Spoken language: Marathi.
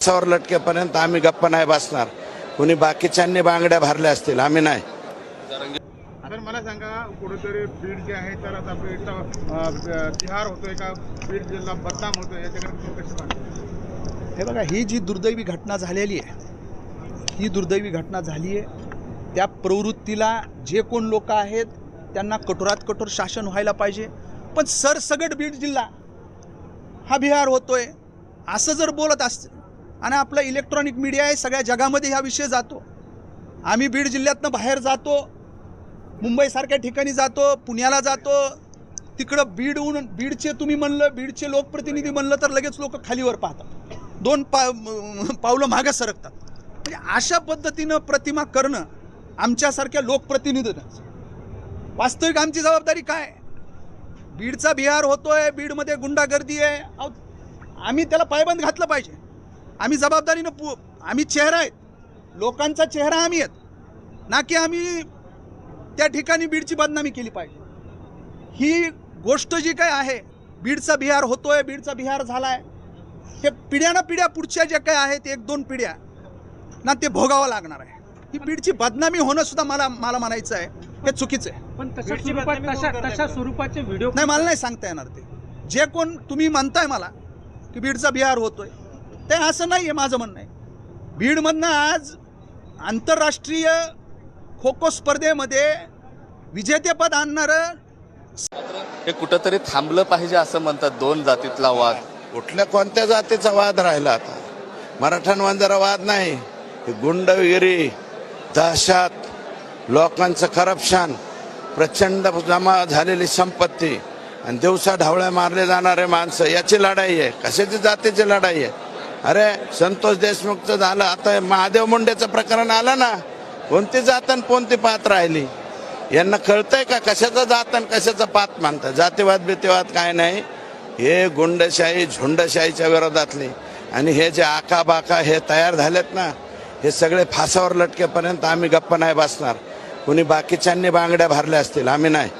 फासावर लटकेपर्यंत आम्ही गप्प नाही बसणार. कुणी बाकीच्यांनी बांगड्या भरल्या असतील आम्ही नाही. तर मला सांगा कुठेतरी बीड जे आहे तर आता बीडचा अं, तिहार होतोय का? बीड जिल्हा बदनाम होतोय याच्याकडे तुम्ही कसे पाहता? हे बघा ही जी दुर्दैवी घटना झालेली आहे ही दुर्दैवी घटना झाली आहे. त्या प्रवृत्तीला जे कोण लोक आहेत त्यांना कठोरात कठोर शासन व्हायला पाहिजे. पण सरसगट बीड जिल्हा हा बिहार होतोय. असं जर बोलत असतं आणि आपला इलेक्ट्रॉनिक मीडिया आहे सगळ्या जगामध्ये हा विषय जातो. आम्ही बीड जिल्ह्यातनं बाहेर जातो मुंबईसारख्या ठिकाणी जातो पुण्याला जातो. तिकडं बीडहून बीडचे तुम्ही म्हणलं बीडचे लोकप्रतिनिधी म्हणलं तर लगेच लोक खालीवर पाहतात. दोन पा पावलं मागं सरकतात. म्हणजे अशा पद्धतीनं प्रतिमा करणं आमच्यासारख्या लोकप्रतिनिधीनं. वास्तविक आमची जबाबदारी काय? बीडचा बिहार होतोय बीडमध्ये गुंडागर्दी आहे. आम्ही त्याला पायबंद घातलं पाहिजे. आम्ही जबाबदारीनं पु आम्ही चेहरा आहेत लोकांचा चेहरा आम्ही आहेत. ना की आम्ही त्या ठिकाणी बीडची बदनामी केली पाहिजे. ही गोष्ट जी काय आहे बीडचा बिहार होतोय बीडचा बिहार झालाय हे पिढ्यानं पिढ्या पुढच्या ज्या काय आहेत एक दोन पिढ्या ना ते भोगावं लागणार आहे. ही बीडची बदनामी होणं सुद्धा मला मला म्हणायचं आहे. हे चुकीचं आहे. पण तशा स्वरूपात तशा तशा स्वरूपाचे व्हिडिओ नाही मला नाही सांगता येणार ते. जे कोण तुम्ही म्हणताय मला की बीडचा बिहार होतोय ते असं नाही आहे माझं म्हणणं आहे. बीडमधनं आज आंतरराष्ट्रीय खो खो स्पर्धेमध्ये विजेतेपद आणणारं हे कुठंतरी थांबलं पाहिजे असं म्हणतात दोन जातीतला वाद. कुठल्या कोणत्या जातीचा वाद राहिला आता? मराठ्यांवर वाद नाही. गुंडगिरी दहशत लोकांचं करप्शन प्रचंड जमा झालेली संपत्ती आणि दिवसा ढवळ्या मारले जाणारे माणसं याची लढाई आहे. कशाची जातीची लढाई आहे? अरे संतोष देशमुखचं झालं. आता महादेव मुंडेचं प्रकरण आलं ना कोणती जात आणि कोणती पात राहिली? यांना कळतंय का कशाचं जात आणि कशाचं पात मानतं जातीवाद बितीवाद काय नाही. हे गुंडशाही झुंडशाहीच्या विरोधातली. आणि हे जे आका बाका हे तयार झालेत ना हे सगळे फासावर लटकेपर्यंत आम्ही गप्प नाही बसणार. कुणी बाकीच्यांनी बांगड्या भरल्या असतील आम्ही नाही.